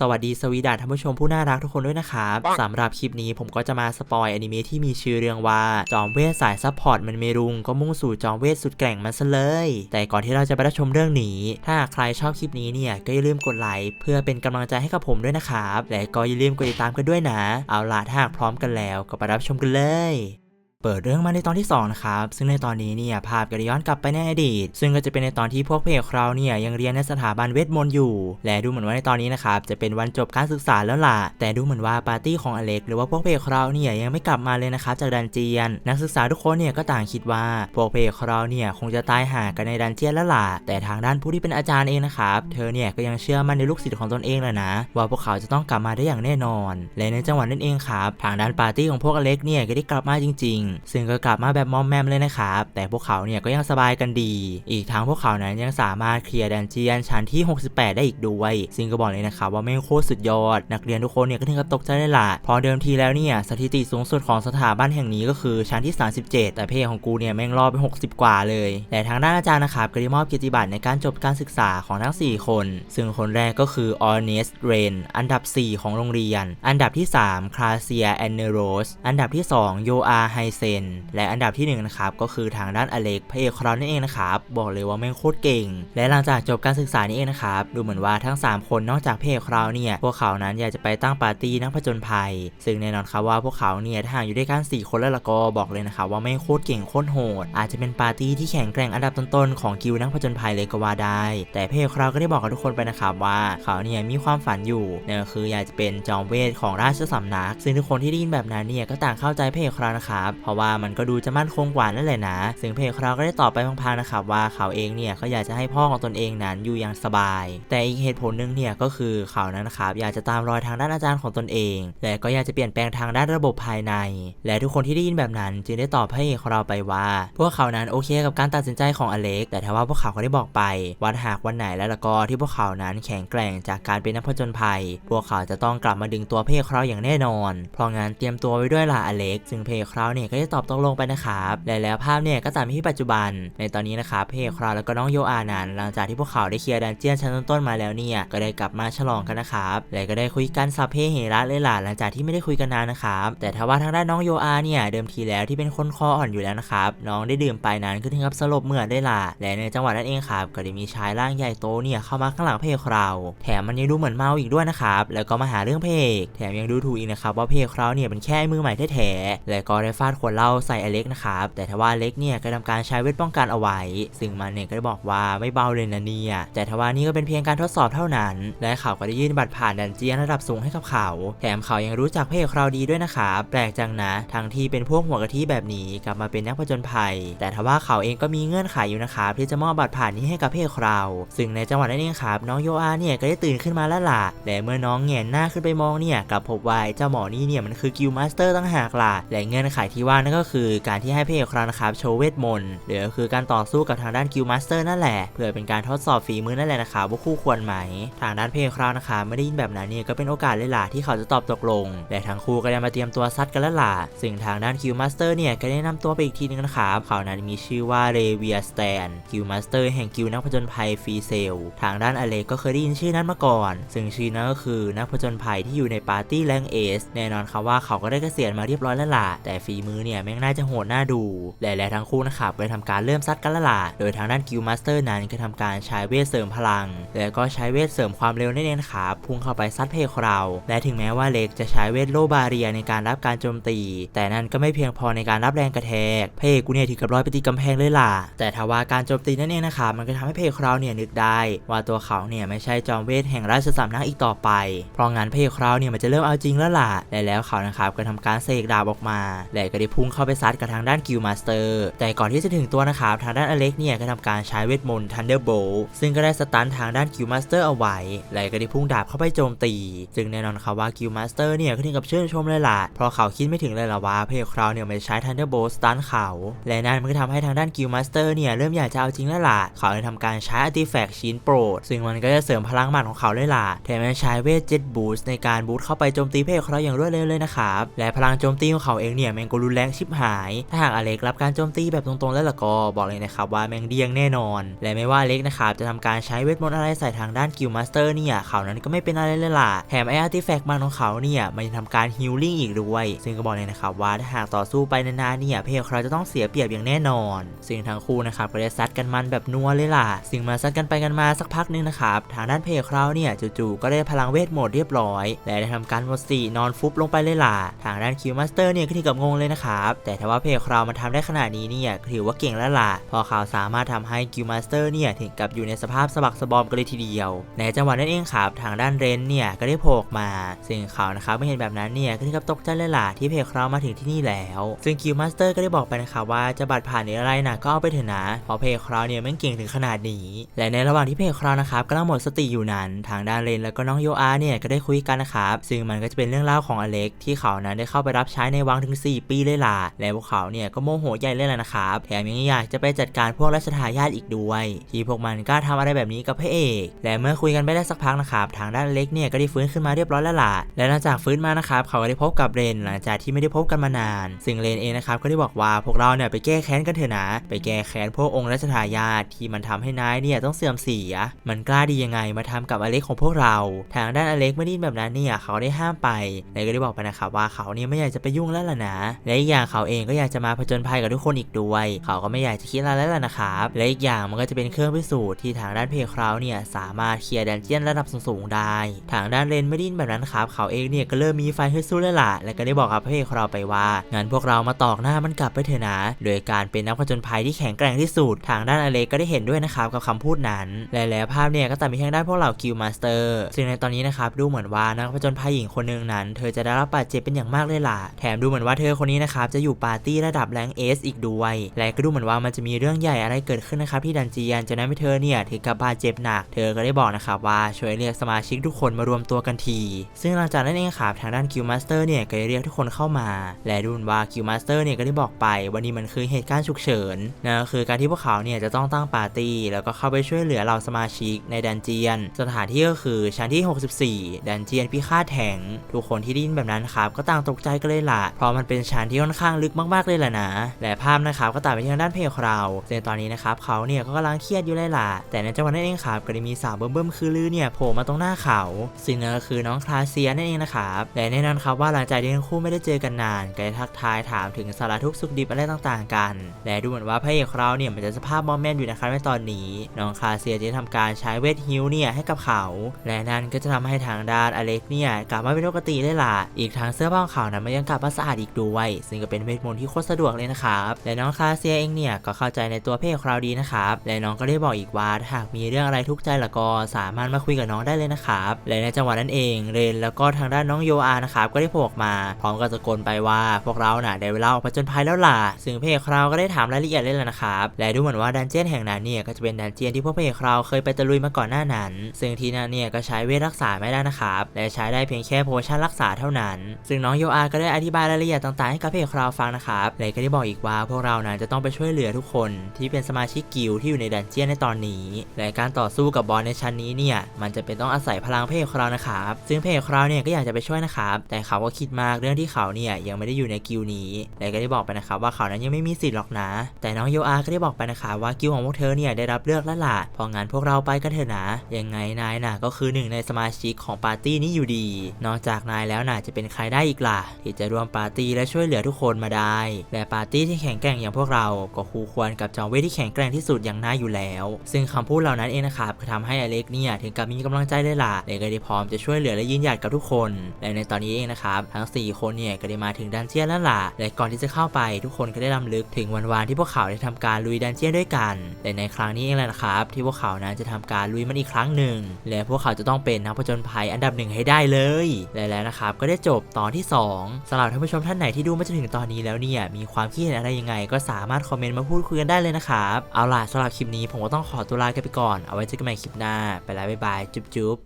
สวัสดีสวีดัสท่านผู้ชมผู้น่ารักทุกคนด้วยนะครับสำหรับคลิปนี้ผมก็จะมาสปอยอนิเมะที่มีชื่อเรื่องว่า จอมเวทสายซัพพอร์ตมันเมรุงก็มุ่งสู่จอมเวทสุดแกร่งมันซะเลย แต่ก่อนที่เราจะไปรับชมเรื่องนี้ ถ้าหากใครชอบคลิปนี้เนี่ย ก็อย่าลืมกดไลค์เพื่อเป็นกำลังใจให้กับผมด้วยนะครับ และก็อย่าลืมกดติดตามกันด้วยนะ เอาล่ะถ้าหากพร้อมกันแล้วก็ไปรับชมกันเลย เปิดเรื่องมาในตอนที่2นะครับซึ่งในตอนนี้เนี่ยภาพก็ได้ย้อนกลับไปในอดีต ซึ่งก็จะเป็นในตอนที่พวกเพจเราวเนี่ยยังเรียนในสถาบันเวทมนต์อยู่ และดูเหมือนว่าในตอนนี้นะครับจะเป็นวันจบการศึกษาแล้วล่ะ แต่ดูเหมือนว่าปาร์ตี้ของอเล็กหรือว่าพวกเพจเราวเนี่ยยังไม่กลับมาเลยนะครับจากดันเจียน นักศึกษาทุกคนเนี่ยก็ต่างคิดว่าพวกเพจเราวเนี่ยคงจะตายห่ากันในดันเจียนแล้วล่ะแต่ทางด้านผู้ที่เป็นอาจารย์เองนะครับเธอเนี่ยก็ยังเชื่อมั่นในลูกศิษย์ของตนเองแหละนะ ว่าพวกเขาจะต้องกลับมาได้อย่างแน่นอน และในจังหวะนั้นเองครับทางด้านปาร์ตี้ของพวกอเล็กเนี่ยก็ได้กลับมาจริงซึ่งก็กลับมาแบบมอมแมมเลยนะครับ แต่พวกเขาเนี่ยก็ยังสบายกันดี อีกทั้งพวกเขานั้นยังสามารถเคลียร์ดันเจียนชั้นที่ 68 ได้อีกด้วย ซึ่งก็บอกเลยนะครับว่าแม่งโคตรสุดยอด นักเรียนทุกคนเนี่ยก็ถึงกับตกใจเลยล่ะพอเดิมทีแล้วเนี่ยสถิติสูงสุดของสถาบันแห่งนี้ก็คือชั้นที่ 37 แต่เพศของกูเนี่ยแม่งรอดไป 60 กว่าเลย แต่ทางด้านอาจารย์นะครับก็ได้มอบเกียรติบัตรในการจบการศึกษาของทั้ง 4 คน ซึ่งคนแรกก็คือ Honest Rain อันดับ 4 ของโรงเรียน อันดับที่ 3 คลาเซียแอนเนโรสอันดับที่ 2 โยอาไฮเซและอันดับที่ 1 นะครับ ก็คือทางด้านอเล็กพระเอกครอนนั่นเองนะครับบอกเลยว่าแม่งโคตรเก่ง และหลังจากจบการศึกษานี้เองนะครับดูเหมือนว่าทั้ง 3 คนนอกจากพระเอกคราวเนี่ยพวกเขานั้นอยากจะไปตั้งปาร์ตี้นักผจญภัย ซึ่งแน่นอนครับว่าพวกเขาเนี่ยถ้าหากอยู่ด้วยกัน4คนแล้วละก็บอกเลยนะครับว่าแม่งโคตรเก่งโคตรโหด อาจจะเป็นปาร์ตี้ที่แข็งแกร่งอันดับต้นๆของกิลนักผจญภัยเลยก็ว่าได้ แต่พระเอกคราวก็ได้บอกกับทุกคนไปนะครับว่าเขาเนี่ยมีความฝันอยู่นั่นก็คืออยากจะเป็นจอมเวทของราชสำนัก ซึ่งทุกคนที่ได้ยินแบบนั้นเนี่ยก็ต่างเข้าใจพระเอกครานะครับเพราะว่ามันก็ดูจะมั่นคงกว่านั่นแหละนะซึ่งพระเอกคราวก็ได้ตอบไปพังๆนะครับว่าเขาเองเนี่ยก็อยากจะให้พ่อของตนเองนั้นอยู่อย่างสบาย แต่อีกเหตุผลหนึ่งเนี่ยก็คือเขานั้นนะครับอยากจะตามรอยทางด้านอาจารย์ของตนเอง และก็อยากจะเปลี่ยนแปลงทางด้านระบบภายใน และทุกคนที่ได้ยินแบบนั้น จึงได้ตอบพระเของเราไปว่า พวกเขานั้นโอเคกับการตัดสินใจของอเล็ก แต่ถ้าว่าพวกเขาก็ได้บอกไปว่าหากวันไหนแล้วละก็ที่พวกเขานั้นแข็งแกร่งจากการเป็นนักผจญภัย พวกเขาจะต้องกลับมาดึงตัวพระเอกของเราอย่างแน่นอน เพราะงั้นเตรียมตัวไว้ด้วยล่ะอเล็ก ซึ่งเอกของเราเนี่ยก็ได้ตอบตกลงไปนะครับและแล้วภาพเนี่ยก็ตัดมที่ปัจจุบัน ในตอนนี้นะครับเอกของเราแล้วก็น้องโยอานันหลังจากที่พวกเขาได้เคลียร์ดันเจียนชั้นต้นๆมาแล้วเนี่ยก็ได้กลับมาฉลองกันนะครับและก็ได้คุยกันสัพเพเหระเลยล่ะหลังจากที่ไม่ได้คุยกันนานนะครับแต่ถ้าว่าทางด้านน้องโยอาเนี่ยเดิมทีแล้วที่เป็นคนคออ่อนอยู่แล้วนะครับน้องได้ดื่มไปนั้นก็ถึงกับสลบเหมือดได้ล่ะและในจังหวะนั้นเองครับก็ได้มีชายร่างใหญ่โตเนี่ยเข้ามาข้างหลังเอกของเราแถมมันยังดูเหมือนเมาอีกด้วยนะครับแล้วก็มาหาเรื่องเอกแถมยังดูถูกอีกนะครับว่าเอกของเราเนี่ยเป็นแค่มือใหม่แท้ๆและก็ได้ฟาดขวดเหล้าใส่อเล็กนะครับ แต่ถ้าว่าอเล็กเนี่ยก็ทำการใช้เวทป้องกันเอาไว้ ซึ่งมันเนี่ยก็ได้บอกว่าไม่เบาเลยนะเนี่ย แต่ทว่านี่ก็เป็นเพียงการทดสอบเท่านั้น และเขาก็ได้ยื่นบัตรผ่านดันเจียนระดับสูงให้กับเขา แถมเขายังรู้จักพระเอกเราวดีด้วยนะครับแปลกจังนะ ทั้งที่เป็นพวกหัวกะทิแบบนี้กลับมาเป็นนักผจญภัย แต่ทว่าเขาเองก็มีเงื่อนไขอยู่นะครับที่จะมอบบัตรผ่านนี้ให้กับพระเอกเราว ซึ่งในจังหวะนั้นเองครับน้องโยอาเนี่ยก็ได้ตื่นขึ้นมาแล้วล่ะและเมื่อน้องเงยหน้าขึ้นไปมองเนี่ยกลับพบว่าเจ้าหมอนี่เนี่ยมันคือกิลมาสเตอร์ตั้งหากล่ะและเงื่อนไขที่ว่านั่นก็คือการที่ให้พระเอกเรานะครับโชว์เวทมนต์หรือก็คือการต่อสู้กับทางด้านกิลมาสเตอร์นั่นแหละเพื่อเป็นการทดสอบฝีมือนั่นแหละนะครับว่าคู่ควรไหม ทางด้านเพลคราวนะคะไม่ได้ยินแบบนั้นเนี่ยก็เป็นโอกาสเลยล่ะที่เขาจะตอบตกลง และทั้งคู่ก็ได้มาเตรียมตัวซัดกันแล้วล่ะซึ่งทางด้านคิวมาสเตอร์เนี่ยก็ได้นำตัวไปอีกทีนึงนะครับเขานั้นมีชื่อว่าเรเวียสแตนคิวมาสเตอร์แห่งกิลนักผจญภัยฟรีเซลทางด้านอเล็กก็เคยได้ยินชื่อนั้นมาก่อน ซึ่งชื่อนั้นก็คือนักผจญภัยที่อยู่ในปาร์ตี้แรงเอสแน่นอนครับว่าเขาก็ได้เกษียณมาเรียบร้อยแล้วล่ะแต่ฝีมือเนี่ยแม่งน่าจะโหดน่าดูและและทั้งคู่นะครับไปทำการเริ่มซัดกันล้วล่ะโดยทางด้านคิวมาสเตอร์นั้นก็ทำการใช้เวทเสริมพลัง และก็ใช้เวทเสริมความเร็วนั่นเองครับพุ่งเข้าไปซัดเพลของเราและถึงแม้ว่าเล็กจะใช้เวทโลบาเรียในการรับการโจมตี แต่นั่นก็ไม่เพียงพอในการรับแรงกระแทกเพกูเนี่ยถึงกับร้อยไปตีกำแพงเลยล่ะ แต่ถ้าว่าการโจมตีนั่นเองนะครับมันก็ทำให้เพลของเราเนี่ยนึกได้ว่าตัวเขาเนี่ยไม่ใช่จอมเวทแห่งราชสำนักอีกต่อไป เพราะงั้นเพลของเราเนี่ยมันจะเริ่มเอาจริงแล้วล่ะและแล้วเขานะครับก็ทำการเสกดาบออกมา และก็ได้พุ่งเข้าไปซัดกับทางด้านกิลมาสเตอร์แต่ก่อนที่จะถึงตัวนะครับทางด้านอเล็กเนี่ยก็ทำการใช้เวทมนต์ทันเดอร์โบซึ่งก็ได้สตันทางด้านกิลมาสเตอร์เอาไว้และก็ได้พุ่งดาบเข้าไปโจมตี จึงแน่นอนครับว่ากิลมาสเตอร์เนี่ยก็ถึงกับเชื่นชมเลยล่ะเพราะเขาคิดไม่ถึงเลยล่ะว่าเพลคราวเนี่ยมันใช้ทันเดอร์โบสตันเขาและนั่นมันก็ทำให้ทางด้านกิลมาสเตอร์เนี่ยเริ่มอยากจะเอาจริงแล้วล่ะเขาเลยทำการใช้อาร์ติแฟกต์ชิ้นโปรด ซึ่งมันก็จะเสริมพลังหมัดของเขาเลยล่ะแถมยังใช้เวทเจ็ตบูสในการบูสเข้าไปโจมตีเพลคราวอย่างรวดเร็วเลยนะครับและพลังโจมตีของเขาเองเนี่ยแมงก็รุนแรงรงชิบหาย ถ้าหากอเล็กรับการโจมตีแบบตรงๆแล้วล่ะก็บอกเลยนะครับว่าแมงเดียงแน่นอน และไม่ว่าอเล็กนะครับจะทำการใช้เวทมนต์อะไรใส่ทางด้านกิลมาสเตอร์เนี่ยเขานั้นก็ไม่เป็นอะไรเลยล่ะแถมไออาร์ติแฟกต์มันของเขาเนี่ยมันยังทำการฮิลลิ่งอีกด้วย ซึ่งก็บอกเลยนะครับว่าถ้าหากต่อสู้ไปนานๆเนี่ยเพลเขาจะต้องเสียเปรียบอย่างแน่นอน ซึ่งทั้งคู่นะครับก็ได้ซัดกันมันแบบนัวเลยล่ะซึ่งมาซัดกันไปกันมาสักพักหนึงนะครับทางด้านเพลเขาเนี่ยจู่ๆก็ได้พลังเวทหมดเรียบร้อย และได้ทำการหมดสตินอนฟุบลงไปเลยล่ะทางด้านคิวมาสเตอร์เนี่ยก็ถึงกับงงเลยนะครับแต่ถ้าว่าเพลเขามันทำได้ขนาดนี้เนี่ยถือว่าเก่งแล้วล่ะพอเขาสามารถทำให้คิวมาสเตอร์เนี่ยถึงกับอยู่ในสภาพสะบักสะบอมกันเลยทีเดียว ในจังหวะนั้นเองครับทางด้านเรนเนี่ยก็ได้โผล่มา ซึ่งเขานะครับไม่เห็นแบบนั้นเนี่ยก็ถึงกับตกใจเลยล่ะที่เพจเรามาถึงที่นี่แล้ว ซึ่งคิวมาสเตอร์ก็ได้บอกไปนะครับว่าจะบัตรผ่านหรืออะไรนะก็เอาไปเถอะนะเพราะเพจเราเนี่ยแม่งเก่งถึงขนาดนี้และในระหว่างที่เพจเรานะครับกำลังหมดสติอยู่นั้น ทางด้านเรนแล้วก็น้องโยอาเนี่ยก็ได้คุยกันนะครับซึ่งมันก็จะเป็นเรื่องเล่าของอเล็กที่เขานั้นได้เข้าไปรับใช้ในวังถึง 4 ปีเลยล่ะและพวกเขาเนี่ยก็โมโหใหญ่เลยล่ะนะครับ แถมยังอยากจะไปจัดการพวกรัชทายาทอีกด้วย ที่พวกมันกล้าทำอะไรแบบนี้กับพระเอก และเมื่อคุยกันไปได้สักพักนะครับ ทางด้านเล็กเนี่ยก็ได้ฟื้นขึ้นมาเรียบร้อยแล้วล่ะ และหลังจากฟื้นมานะครับ เขาก็ได้พบกับเรนหลังจากที่ไม่ได้พบกันมานาน ซึ่งเรนเองนะครับก็ได้บอกว่าพวกเราเนี่ยไปแก้แค้นกันเถอะนะ ไปแก้แค้นพวกองค์รัชทายาทที่มันทำให้นายเนี่ยต้องเสื่อมเสีย มันกล้าดียังไงมาทำกับอเล็กของพวกเรา ทางด้านอเล็กไม่ได้แบบนั้นเนี่ยเขาได้ห้ามไปและก็ได้บอกไปนะครับว่าเขาเนี่ยไม่อยากจะไปยุ่งแล้วล่ะนะ และอีกอย่างเขาเองก็อยากจะมาผจญภัยกับทุกคนอีกด้วย เขาก็ไม่อยากจะคิดอะไรแล้วล่ะนะครับและอีกอย่างมันก็จะเป็นเครื่องพิสูจน์ที่ทางด้านเพจเขาเนี่ยสามารถเคลียร์ดันเจียนระดับสูงๆได้ ทางด้านเรนไม่ได้ยินแบบนั้นครับเขาเองเนี่ยก็เริ่มมีไฟฮึดสู้แล้วล่ะและก็ได้บอกกับเอกของเราวไปว่างั้นพวกเรามาตอกหน้ามันกลับไปเถอะนะโดยการเป็นนักผจญภัยที่แข็งแกร่งที่สุดทางด้านอเล็กก็ได้เห็นด้วยนะครับกับคำพูดนั้น และแล้วภาพเนี่ยก็ตัดไปทางด้านพวกเหล่ากิลมาสเตอร์ซึ่งในตอนนี้นะครับดูเหมือนว่านักผจญภัยหญิงคนหนึ่งนั้น เธอจะได้รับบาดเจ็บเป็นอย่างมากเลยล่ะแถมดูเหมือนว่าเธอคนนี้นะครับจะอยู่ปาร์ตี้ระดับแรงเอสอีกด้วย และก็ดูเหมือนว่ามันจะมีเรื่องใหญ่อะไรเกิดขึ้นนะครับที่ดันเจียนจะนทำให้เธอเนี่ยถึงกับบาดเจ็บหนัก เธอก็ได้บอกนะครับว่าช่วยเรียกสมาชิกทุกคนมารวมตัวกันที ซึ่งหลังจากนั้นเองครับทางด้านคิวมาสเตอร์เนี่ยก็ได้เรียกทุกคนเข้ามา และดูเหมือนว่าคิวมาสเตอร์เนี่ยก็ได้บอกไปว่านี่มันคือเหตุการณ์ฉุกเฉินนั่นก็คือการที่พวกเขาเนี่ยจะต้องตั้งปาร์ตี้แล้วก็เข้าไปช่วยเหลือเหล่าสมาชิกในดันเจียน สถานที่ก็คือชั้นที่ 64 ดันเจียนพิฆาตแถงทุกคนที่ได้ยินแบบนั้นครับก็ต่างตกใจกันเลยล่ะเพราะมันเป็นชั้นที่ค่อนข้างลึกมากๆเลยล่ะนะและภาพนะครับก็ตัดไปที่ทางด้านเพลของเราซึ่งตอนนี้นะครับเขาเนี่ยก็กำลังเครียดอยู่เลยล่ะแต่ในจังหวะนั้นเองครับก็ได้มีสาวเบิ่มๆคือลือเนี่ยโผล่มาตรงหน้าเขาซึ่งนั่นก็คือน้องคลาเซียนั่นเองนะครับและแน่นอนครับว่าหลังจากที่ทั้งคู่ไม่ได้เจอกันนานก็ได้ทักทายถามถึงสารทุกสุขดิบอะไรต่างๆ กัน และดูเหมือนว่าพระเอกของเราเนี่ยมันจะสภาพมอมแมมอยู่นะครับในตอนนี้น้องคลาเซียจะทำการใช้เวทฮิลเนี่ยให้กับเขา และนั่นก็จะทำให้ทางด้านอเล็กเนี่ยกลับมาเป็นปกติได้ล่ะอีกทั้งเสื้อผ้าของเขานั้นมันยังกลับมาสะอาดอีกด้วยซงก็เป็นเวทมนต์ที่โคตรสะดวกเลยนะครับและน้องคาเซียเองเนี่ยก็เข้าใจในตัวเอกของเราวดีนะครับและน้องก็ได้บอกอีกว่าถ้าหากมีเรื่องอะไรทุกใจละก็สามารถมาคุยกับน้องได้เลยนะครับและในจังหวะนั้นเองเรนแล้วก็ทางด้านน้องโยอานะครับก็ได้โผล่ออกมาพร้อมกับตะโกนไปว่าพวกเราน่ะได้เวลาออกผจญภัยแล้วล่ะซึ่งเอกเราวก็ได้ถามรายละเอียดเลยแหละนะครับและดูเหมือนว่าดันเจียนแห่งนั้นเนี่ยก็จะเป็นดันเจียนที่พวกเอกเราวเคยไปตะลุยมาก่อนหน้านั้น ซึ่งที่นั่นเนี่ยก็ใช้เวทรักษาไม่ได้นะครับและใช้ได้เพียงแค่โพชั่นรักษาเท่านั้น ซึ่งน้องโยอาก็ได้อธิบายรายละเอียดต่างๆให้กับพะเอกเราวฟังนะครับแลก็ได้บอกอีกว่าพวกเรานั้นจะต้องไปช่วยเหลือทุกคนที่เป็นสมาชิกกิลด์ที่อยู่ในดันเจียนในตอนนี้ และการต่อสู้กับบอสในชั้นนี้เนี่ยมันจะเป็นต้องอาศัยพลังพระเอกเรานะครับซึ่งพระเอกเราเนี่ยก็อยากจะไปช่วยนะครับแต่เขาก็คิดมากเรื่องที่เขาเนี่ยยังไม่ได้อยู่ในกิลด์นี้และก็ได้บอกไปนะครับว่าเขานั้นยังไม่มีสิทธิ์หรอกนะ แต่น้องโยอาก็ได้บอกไปนะครับว่ากิลด์ของพวกเธอเนี่ยได้รับเลือกแล้วล่ะพองั้นพวกเราไปกันเถอะนะยังไงนายน่ะก็คือหนึ่งในสมาชิกของปาร์ตี้นี้อยู่ดี นอกจากนายแล้วน่ะจะเป็นใครได้อีกล่ะที่จะร่วมปาร์ตี้และช่วยเหลือทุกคนมาได้ และปาร์ตี้ที่แข็งแกร่งอย่างพวกเราก็คู่ควรกับจอมเวทที่แข็งแกร่งที่สุดอย่างน่าอยู่แล้ว ซึ่งคำพูดเหล่านั้นเองนะครับก็ทำให้อเล็กเนี่ยถึงกับมีกำลังใจเลยล่ะและก็ได้พร้อมจะช่วยเหลือและยืนหยัดกับทุกคน และในตอนนี้เองนะครับทั้ง 4 คนเนี่ยก็ได้มาถึงดันเจียนแล้วล่ะและก่อนที่จะเข้าไปทุกคนก็ได้รำลึกถึงวันวานที่พวกเขาได้ทำการลุยดันเจียนด้วยกันและในครั้งนี้เองแหละนะครับ ที่พวกเขานั้นจะทำการลุยมันอีกครั้งหนึ่ง และพวกเขาจะต้องเป็นนักผจญภัยอันดับหนึ่งให้ได้เลย และแล้วนะครับก็ได้จบตอนที่ 2สำหรับท่านผู้ชมท่านไหนที่ดูมาจนถึงตอนนี้แล้วเนี่ยมีความคิดเห็นอะไรยังไง ก็สามารถคอมเมนต์มาพูดคุยกันได้เลยนะครับ เอาล่ะสำหรับคลิปนี้ผมก็ต้องขอตัวลาไปก่อน เอาไว้เจอกันใหม่คลิปหน้า ไปแล้วบ๊ายบายจุ๊บ